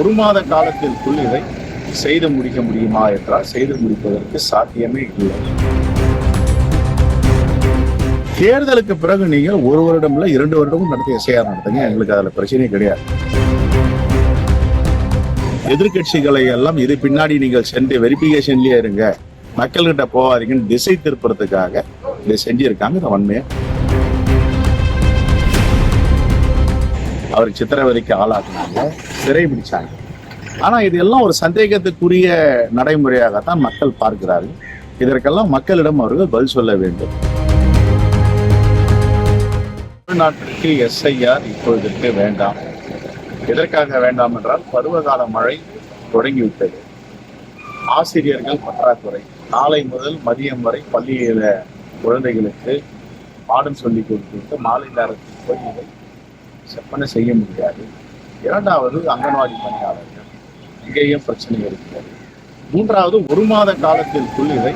ஒரு மாத காலத்திற்குள் இதை செய்து முடிக்க முடியுமா என்றால் செய்து முடிப்பதற்கு சாத்தியமே இல்லை. தேர்தலுக்கு பிறகு நீங்கள் ஒரு வருடம் இல்லை இரண்டு வருடமும் நடத்தி எஸ்ஐஆர் நடத்துங்க. எங்களுக்கு அதில் பிரச்சனையே கிடையாது. எதிர்க்கட்சிகளை எல்லாம் இது பின்னாடி நீங்கள் சென்று வெரிபிகேஷன்லயே இருங்க. மக்கள்கிட்ட போகாதீங்கன்னு திசை திருப்புறதுக்காக இதை செஞ்சிருக்காங்க. இதை வன்மையை அவர் சித்திரவதைக்கு ஆளாக்குனாங்க. சிறை பிடிச்சாங்க. ஆனா இது எல்லாம் ஒரு சந்தேகத்துக்குரிய நடைமுறையாகத்தான் மக்கள் பார்க்கிறார்கள். இதற்கெல்லாம் மக்களிடம் அவர்கள் பதில் சொல்ல வேண்டும். தமிழ்நாட்டிற்கு எஸ்ஐஆர் இப்பொழுதற்கு வேண்டாம். எதற்காக வேண்டாம் என்றால் பருவகால மழை தொடங்கிவிட்டது. ஆசிரியர்கள் பற்றாக்குறை. நாளை முதல் மதியம் வரை பள்ளியில குழந்தைகளுக்கு பாடம் சொல்லி கொடுத்து மாலை நேரத்தில் போய் செப்பனை செய்ய முடியாது. இரண்டாவது அங்கன்வாடி பணியாளர்கள். அங்கேயும் பிரச்சனை இருக்கிறது. மூன்றாவது ஒரு மாத காலத்திற்குள் இதை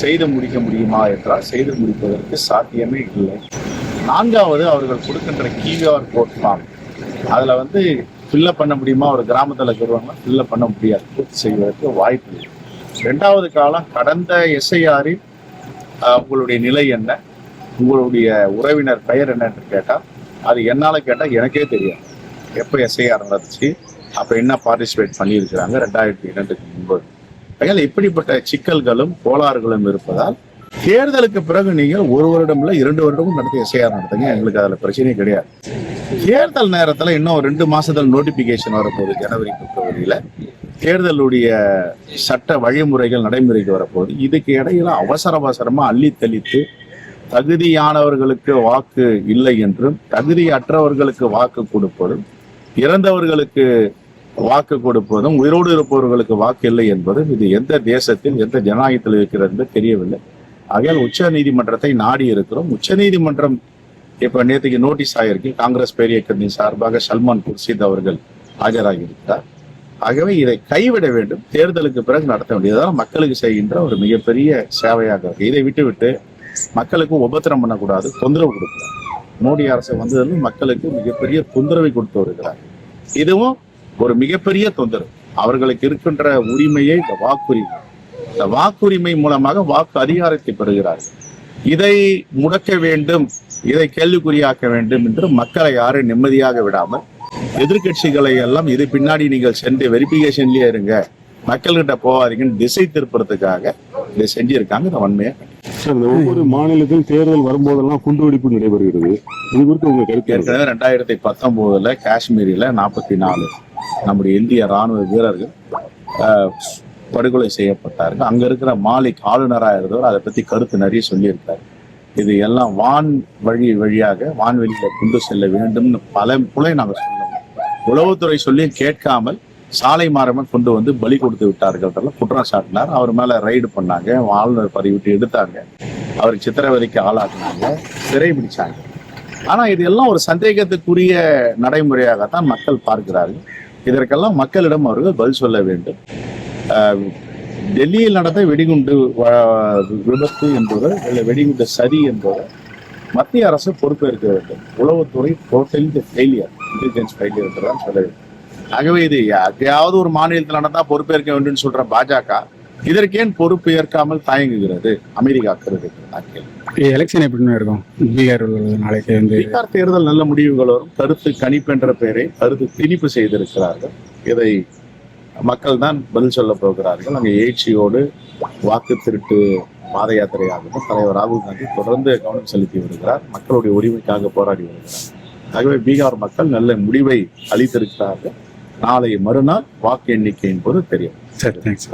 செய்து முடிக்க முடியுமா என்றால் செய்து முடிப்பதற்கு சாத்தியமே இல்லை. நான்காவது அவர்கள் கொடுக்கின்ற கியூஆர் கோட் ஃபார்ம். அதில் வந்து ஃபில்லப் பண்ண முடியுமா? ஒரு கிராமத்தில் இருக்கிறவங்க ஃபில்லப் பண்ண முடியாது. பூர்த்தி செய்வதற்கு வாய்ப்பு இல்லை. ரெண்டாவது காலம் கடந்த எஸ்ஐஆரில் உங்களுடைய நிலை என்ன? உங்களுடைய உறவினர் பெயர் என்ன என்று கேட்டால் அது என்னால் கேட்டால் எனக்கே தெரியும் எப்போ எஸ்ஐஆர் நடந்துச்சு அப்போ என்ன பார்ட்டிசிபேட் பண்ணியிருக்கிறாங்க ரெண்டாயிரத்தி இரண்டுக்கு முன்பு. ஆகையால் இப்படிப்பட்ட சிக்கல்களும் கோளாறுகளும் இருப்பதால் தேர்தலுக்கு பிறகு நீங்கள் ஒரு வருடம் இரண்டு வருடமும் நடத்தி எஸ்ஐஆர் நடத்துங்க எங்களுக்கு அதில் பிரச்சனையே கிடையாது. தேர்தல் நேரத்தில் இன்னும் ரெண்டு மாசத்துல நோட்டிபிகேஷன் வரப்போகுது ஜனவரி பிப்ரவரியில். தேர்தலுடைய சட்ட வழிமுறைகள் நடைமுறைக்கு வரப்போகுது. இதுக்கு இடையில அவசர அவசரமாக அள்ளி தெளித்து தகுதியானவர்களுக்கு வாக்கு இல்லை என்றும் தகுதியற்றவர்களுக்கு வாக்கு கொடுப்பதும் இறந்தவர்களுக்கு வாக்கு கொடுப்பதும் உயிரோடு இருப்பவர்களுக்கு வாக்கு இல்லை என்பதும் இது எந்த தேசத்தில் எந்த ஜனநாயகத்தில் இருக்கிறது என்று தெரியவில்லை. ஆகையால் உச்ச நீதிமன்றத்தை நாடி இருக்கிறோம். உச்ச நீதிமன்றம் இப்ப நேற்றுக்கு நோட்டீஸ் ஆகியிருக்கு காங்கிரஸ் பேரியக்கத்தின் சார்பாக சல்மான் குர்ஷித் அவர்கள் ஆஜராகியிருக்கிறார். ஆகவே இதை கைவிட வேண்டும். தேர்தலுக்கு பிறகு நடத்த வேண்டியதுதான் மக்களுக்கு செய்கின்ற ஒரு மிகப்பெரிய சேவையாக இருக்கு. இதை விட்டுவிட்டு மக்களுக்கு உபத்திரம் பண்ணக்கூடாது தொந்தரவு கொடுக்கூடாது மோடி அரசு வந்ததில் மக்களுக்கு மிகப்பெரிய தொந்தரவை கொடுத்து வருகிறார். இதுவும் ஒரு மிகப்பெரிய தொந்தரவு. அவர்களுக்கு இருக்கின்ற உரிமையை இந்த வாக்குரிமை இந்த வாக்குரிமை மூலமாக வாக்கு அதிகாரத்தை பெறுகிறார்கள் இதை முடக்க வேண்டும் இதை கேள்விக்குறியாக்க வேண்டும் என்று மக்களை யாரும் நிம்மதியாக விடாமல் எதிர்க்கட்சிகளை எல்லாம் இது பின்னாடி நீங்கள் சென்று வெரிபிகேஷன்லயே இருங்க. மக்கள்கிட்ட போகாதீங்கன்னு திசை திருப்புறதுக்காக இதை செஞ்சிருக்காங்க. இந்த வன்மையை இந்த ஒவ்வொரு மாநிலத்தில் தேர்தல் வரும்போதெல்லாம் குண்டுவெடிப்பு நடைபெறுகிறது. இது குறித்து உங்க கருத்து? ஏற்கனவே ரெண்டாயிரத்தி பத்தொன்பதுல காஷ்மீரில் நாற்பத்தி நாலு நம்முடைய இந்திய ராணுவ வீரர்கள் படுகொலை செய்யப்பட்டார்கள். அங்க இருக்கிற மாலிக் ஆளுநராக இருந்தவர் அதை பத்தி கருத்து நிறைய சொல்லியிருக்காரு. இது எல்லாம் வான் வழி வழியாக வான்வெளியில கொண்டு செல்ல வேண்டும்னு பல புலை நாங்கள் சொல்லணும் உளவுத்துறை சொல்லி கேட்காமல் சாலை மாறமா கொண்டு வந்து பலி கொடுத்து விட்டார்கள் குற்றம் சாட்டினார் அவர் மேல ரைடு பண்ணாங்க. ஆளுநர் பதிவிட்டு எடுத்தாங்க. அவர் சித்திரவதைக்கு ஆளாக்குனாங்க. சிறை பிடிச்சாங்க. ஆனா இது எல்லாம் ஒரு சந்தேகத்துக்குரிய நடைமுறையாகத்தான் மக்கள் பார்க்கிறார்கள். இதற்கெல்லாம் மக்களிடம் அவர்கள் பதில் சொல்ல வேண்டும். டெல்லியில் நடந்த வெடிகுண்டு விபத்து என்பது இல்லை வெடிகுண்டு சரி என்பது மத்திய அரசு பொறுப்பேற்க வேண்டும். உளவுத்துறை டோட்டலி ஃபெயிலியர் இன்டெலிஜென்ஸ் ஃபெயிலியர் என்றுதான் சொல்ல வேண்டும். ஆகவே இது எங்கேயாவது ஒரு மாநிலத்தில் நடந்தா பொறுப்பேற்க வேண்டும் சொல்ற பாஜக இதற்கேன் பொறுப்பு ஏற்காமல் தயங்குகிறது? அமெரிக்கா கருது. எலெக்ஷன் எப்படி இருக்கும்? பீகார் நாளைக்கு வந்து பீகார் தேர்தல் நல்ல முடிவுகள் வரும். கருத்து கணிப்பு என்ற பெயரை கருத்து திணிப்பு செய்திருக்கிறார்கள். இதை மக்கள் தான் பதில் சொல்ல போகிறார்கள். அங்கே எழுச்சியோடு வாக்கு திருட்டு பாத யாத்திரையாகவும் தலைவர் ராகுல் காந்தி தொடர்ந்து கவனம் செலுத்தி வருகிறார். மக்களுடைய உரிமைக்காக போராடி வருகிறார். ஆகவே பீகார் மக்கள் நல்ல முடிவை அளித்திருக்கிறார்கள். நாளை மறுநாள் வாக்கு எண்ணிக்கையின் போது தெரியும். சரி தேங்க்ஸ்